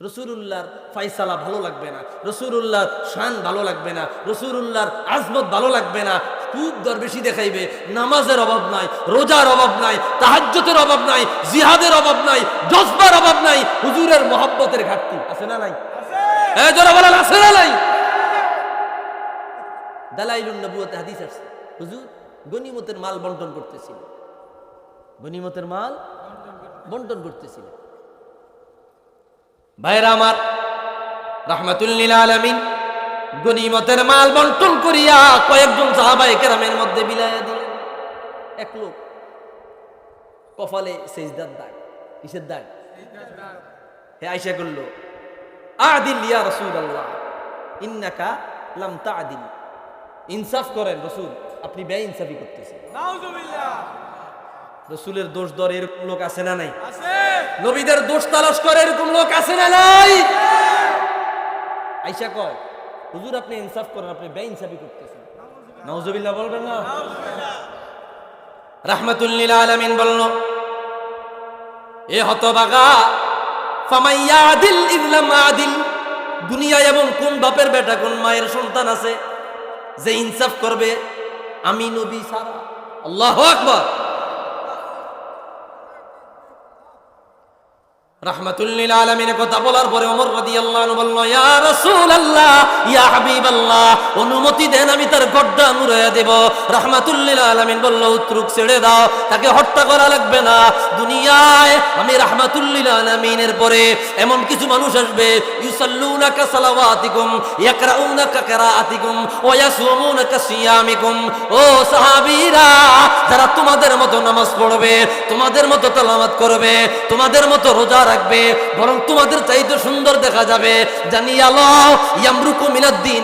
রসুরুল্লাহর ফাইসালা ভালো লাগবে না রসুরুল্লাহর শান ভালো লাগবে না রসুরুল্লাহর আজমত ভালো লাগবে না। খুব দরবেশি দেখাইবে নামাজের অভাব নাই রোজার অভাব নাই তাহাজ্জতের অভাব নাই জিহাদের অভাব নাই জজবার অভাব নাই হুজুরের মহব্বতের ঘাটতি আছে না নাই? বলেন আছে না নাই? দালাইলুন নবুয়তে হাদিস আছে। হুজুর গনিমতের মাল বন্টন করতেছিল। গনিমতের মাল বন্টন করতেছিল। ভাইরা আমার, রাহমাতুল্লিল আলামিন, গনিমতের মাল বন্টন করিয়া কয়েকজন সাহাবায়ে কেরামের মধ্যে বিলাইয়া দিলেন। এক লোক কপালে সেজদার দাগ, কিসের দাগ? হে আয়সা করল, আদিল ইয়া রসুল আল্লাহ ইন্নাকা লাম তাআদিল ইনসাফ করেন রসুল, আপনি ব্যয় ইনসাফি করতেছেন রসুলের দোষ দর এরকম লোক আছে না নাই? নবীদের দোষ তালাশ করে এরকম লোক আছে না নাই? আইসা কয় হুজুর আপনি ইনসাফ করেন আপনি ব্যয় ইনসাফি করতেছেন। নাউজুবিল্লাহ বলবেন না? রাহমাতুল্লিল আলামিন বলল এ হতবাগা ফামাইয়া আদিল ইল্লাম আদিল। দুনিয়ায় এমন কোন বাপের বেটা কোন মায়ের সন্তান আছে যে ইনসাফ করবে? আমি নবী সারা আল্লাহ আকবর। এমন কিছু মানুষ আসবে তোমাদের মতো নামাজ পড়বে, তোমাদের মতো তেলাওয়াত করবে, তোমাদের মতো রোজা রাখবে বরং তোমাদের চাইতে সুন্দর দেখা যাবে। ইয়ামরুকু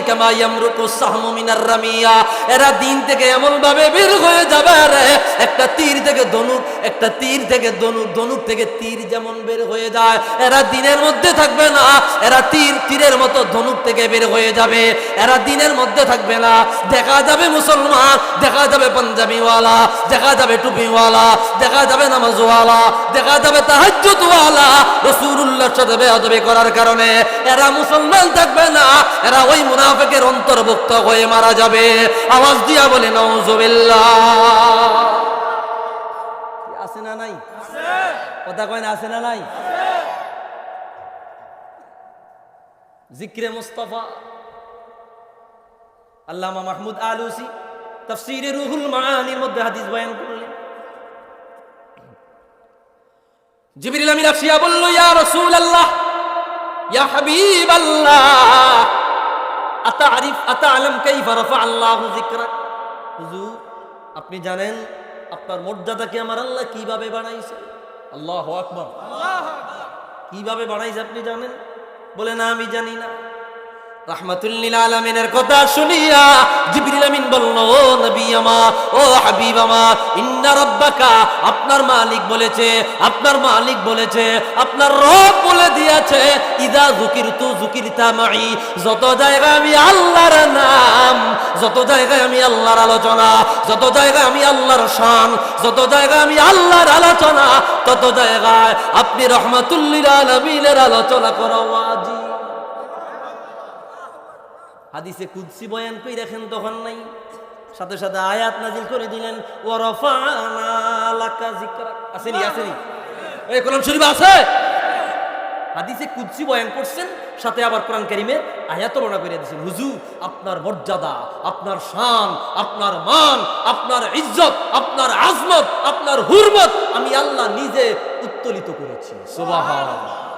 কামা ইয়ামরুকু সাহমু মিনার রামিয়া। এরা দিন থেকে এমন ভাবে বের হয়ে যাবে রে। একটা তীর থেকে ধনুক, একটা তীর থেকে ধনুক ধনুক থেকে তীর যেমন বের হয়ে যায়, এরা দিনের মধ্যে থাকবে না। এরা তীর তীরের মতো ধনুক থেকে বের হয়ে যাবে। এরা দিনের মধ্যে থাকবে না। দেখা যাবে মুসলমান, দেখা যাবে পাঞ্জাবিওয়ালা, দেখা যাবে টুপিওয়ালা, দেখা যাবে নামাজওয়ালা, দেখা যাবে তাহাজ্জুদওয়ালা। রাসূলুল্লাহর সাথে করার কারণে এরা মুসলমান থাকবে না, এরা ওই মুনাফিকের অন্তর্ভুক্ত হয়ে মারা যাবে। আওয়াজ দিয়া বলে, নাউজুবিল্লাহ। আছে না নাই? কথা কয় না, আছে না নাই? জিক্রে মুস্তফা, আল্লামা মাহমুদ আলুসি, তফসিরে রুহুল মাআনির মধ্যে হাদিস বয়ান জিবরিল আমিন আসিয়া বলল ইয়া রাসূলুল্লাহ ইয়া হাবিবাল্লাহ আতারিফ আতালাম কাইফা রাফা আল্লাহু যিকরাক হুজুর আপনি জানেন আপনার মর্যাদাকে আমার আল্লাহ কীভাবে বানাইছে আল্লাহু আকবার। কীভাবে বানাইছে আপনি জানেন? বলে না আমি জানি না। আপনার মালিক বলেছে, আপনার মালিক বলেছে, আপনার রব বলে দিয়েছে, ইদা যুকিরতু যুকিরতা মাই যত জায়গায় আমি আল্লাহর নাম, যত জায়গায় আমি আল্লাহর আলোচনা, যত জায়গায় আমি আল্লাহর শান, যত জায়গায় আমি আল্লাহর আলোচনা, তত জায়গায় আপনি রহমাতুল্লিল আলামিনের আলোচনা করা ওয়াজিব। হাদিসে কুদ্সি বয়ান কই রাখেন তখন নাই? সাথে সাথে আয়াত নাজিল করে দিলেন লাকা আসেনি আসেনি। এই শরীফ আছে? হাদিসে কুদসি বয়ান করছেন, সাথে আবার কোরআন কারিমে আয়াত বর্ণনা করে দিয়েছেন, হুজুর, আপনার মর্যাদা, আপনার শান, আপনার মান, আপনার ইজ্জত, আপনার আজমত, আপনার হুরমত আমি আল্লাহ নিজে উত্তোলিত করেছি। সুবহানাল্লাহ।